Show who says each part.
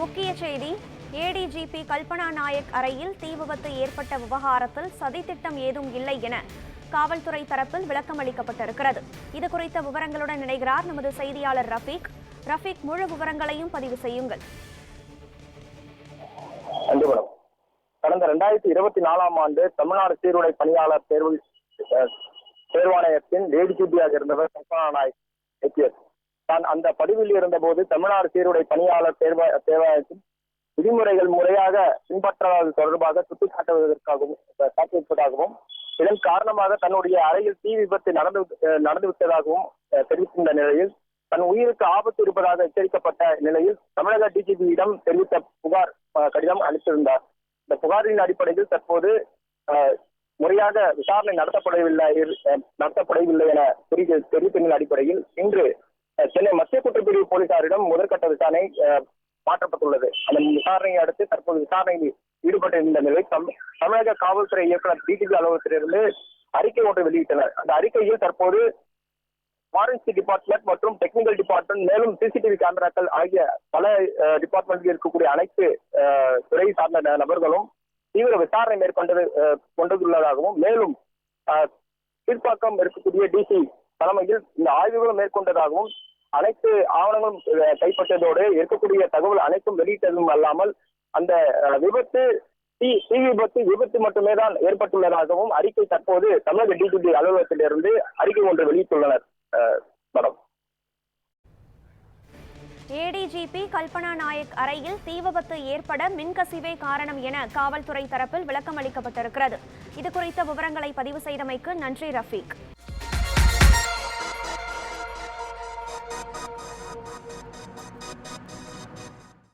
Speaker 1: முக்கிய செய்தி ஏடிஜிபி கல்பனா நாயக் அறையில் தீ விபத்து ஏற்பட்ட விவகாரத்தில் சதித்திட்டம் ஏதும் இல்லை என காவல்துறை தரப்பில் விளக்கம் அளிக்கப்பட்டிருக்கிறது. இது குறித்த விவரங்களுடன் இணைகிறார் நமது செய்தியாளர் ரஃபீக். ரஃபீக் முழு விவரங்களையும் பதிவு செய்யுங்கள்.
Speaker 2: கடந்த ரெண்டாயிரத்தி இருபத்தி நாலாம் ஆண்டு தமிழ்நாடு சீருடை பணியாளர் தேர்வு தேர்வாணையத்தின் ஏடிஜிபியாக இருந்தவர் கல்பனா நாயக் தான் அந்த பதவியில் இருந்தபோது தமிழ்நாடு சீருடை பணியாளர் தேர்வ தேர்வாணையத்தின் விதிமுறைகள் முறையாக பின்பற்றாதது தொடர்பாக சுட்டிக்காட்டுவதற்காகவும் காட்டியிருப்பதாகவும் இதன் காரணமாக தன்னுடைய அறையில் தீ விபத்து நடந்து நடந்துவிட்டதாகவும் தெரிவித்திருந்த நிலையில் தன் உயிருக்கு ஆபத்து இருப்பதாக எச்சரிக்கப்பட்ட நிலையில் தமிழக டிஜிபியிடம் தெரிவித்த புகார் கடிதம் அளித்திருந்தார். இந்த புகாரின் அடிப்படையில் தற்போது முறையாக விசாரணை நடத்தப்படவில்லை நடத்தப்படவில்லை என தெரிவித்த அடிப்படையில் இன்று போலீசாரிடம் முதற்கட்ட விசாரணை மாற்றப்பட்டுள்ளது. அதன் விசாரணையை அடுத்து தற்போது விசாரணையில் ஈடுபட்டிருந்த நிலையில் தமிழக காவல்துறை இயக்குநர் டிஜிபி அலுவலகத்திலிருந்து அறிக்கை ஒன்றை வெளியிட்டனர். அந்த அறிக்கையில் தற்போது ஃபாரன்சிக் டிபார்ட்மெண்ட் மற்றும் டெக்னிக்கல் டிபார்ட்மெண்ட் மேலும் சிசிடிவி கேமராக்கள் ஆகிய பல டிபார்ட்மெண்ட்டில் இருக்கக்கூடிய அனைத்து துறை சார்ந்த நபர்களும் தீவிர விசாரணை மேற்கொண்டது கொண்டுள்ளதாகவும் மேலும் அஹ், கீழ்ப்பாக்கம் இருக்கக்கூடிய டிசி தலைமையில் இந்த ஆய்வுகளும் மேற்கொண்டதாகவும் அனைத்து ஆவணங்களும் கைப்பற்றதோடு இருக்கக்கூடிய தகவல் அனைத்தும் வெளியிட்டதும் அல்லாமல் அந்த விபத்து தீ தீ விபத்து விபத்து மட்டுமே தான் ஏற்பட்டுள்ளதாகவும் அறிக்கை தற்போது தமிழக டிஜிபி அலுவலகத்திலிருந்து அறிக்கை ஒன்று வெளியிட்டுள்ளனர் மேடம்.
Speaker 1: ஏடிஜிபி கல்பனா நாயக் அறையில் தீ விபத்து ஏற்பட மின்கசிவே காரணம் என காவல்துறை தரப்பில் விளக்கம் அளிக்கப்பட்டிருக்கிறது இது குறித்த விவரங்களை பதிவு செய்தமைக்கு நன்றி ரஃபீக்.